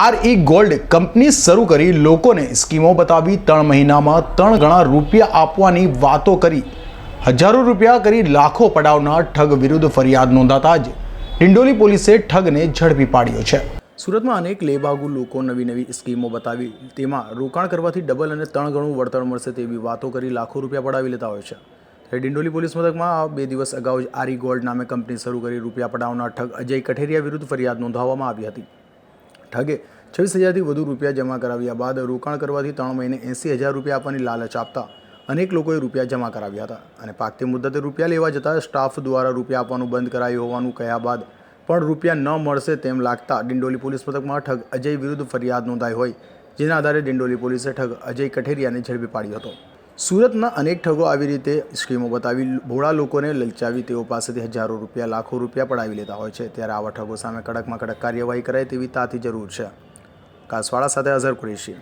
R E gold company શરૂ કરી લોકોને સ્કીમો બતાવી ત્રણ મહિનામાં ત્રણ ગણા રૂપિયા આપવાની વાતો કરી. હજારો રૂપિયા કરી લાખો પડાવનાર ઠગ વિરુદ્ધ ફરિયાદ નોંધાતા જ ડિંડોલી પોલીસે ઠગને ઝડપી પાડ્યો છે. સુરતમાં અનેક લેબાગુ લોકો નવી નવી સ્કીમો બતાવી, તેમાં રોકાણ કરવાથી ડબલ અને ત્રણ ગણું વળતર મળશે તેવી વાતો કરી લાખો રૂપિયા પડાવી લેતા હોય છે. ડિંડોલી પોલીસ મથકમાં બે દિવસ અગાઉ જ આરી ગોલ્ડ નામે કંપની શરૂ કરી રૂપિયા પડાવનાર ઠગ અજય કઠેરિયા વિરુદ્ધ ફરિયાદ નોંધાવવામાં આવી હતી. ઠગે. છવ્વીસ હજારથી વધુ રૂપિયા જમા કરાવ્યા બાદ રોકાણ કરવાથી ત્રણ મહિને એંસી હજાર રૂપિયા આપવાની લાલચ આપતા અનેક લોકોએ રૂપિયા જમા કરાવ્યા હતા અને પાકતી મુદ્દતે રૂપિયા લેવા જતાં સ્ટાફ દ્વારા રૂપિયા આપવાનું બંધ કરાયું હોવાનું કહ્યા બાદ પણ રૂપિયા ન મળશે તેમ લાગતા ડિંડોલી પોલીસ મથકમાં ઠગ અજય વિરુદ્ધ ફરિયાદ નોંધાઈ હોય, જેના આધારે ડિંડોલી પોલીસે ઠગ અજય કઠેરિયાને ઝડપી પાડ્યો હતો. સુરતના અનેક ઠગો આવી રીતે સ્કીમો બતાવી ભોળા લોકોને લલચાવી તેઓ પાસેથી હજારો રૂપિયા, લાખો રૂપિયા પડાવી લેતા હોય છે. ત્યારે આવા ઠગો સામે કડકમાં કડક કાર્યવાહી કરાય તેવી તાતી જરૂર છે. કાસવાળા સાથે અઝર કુરેશી.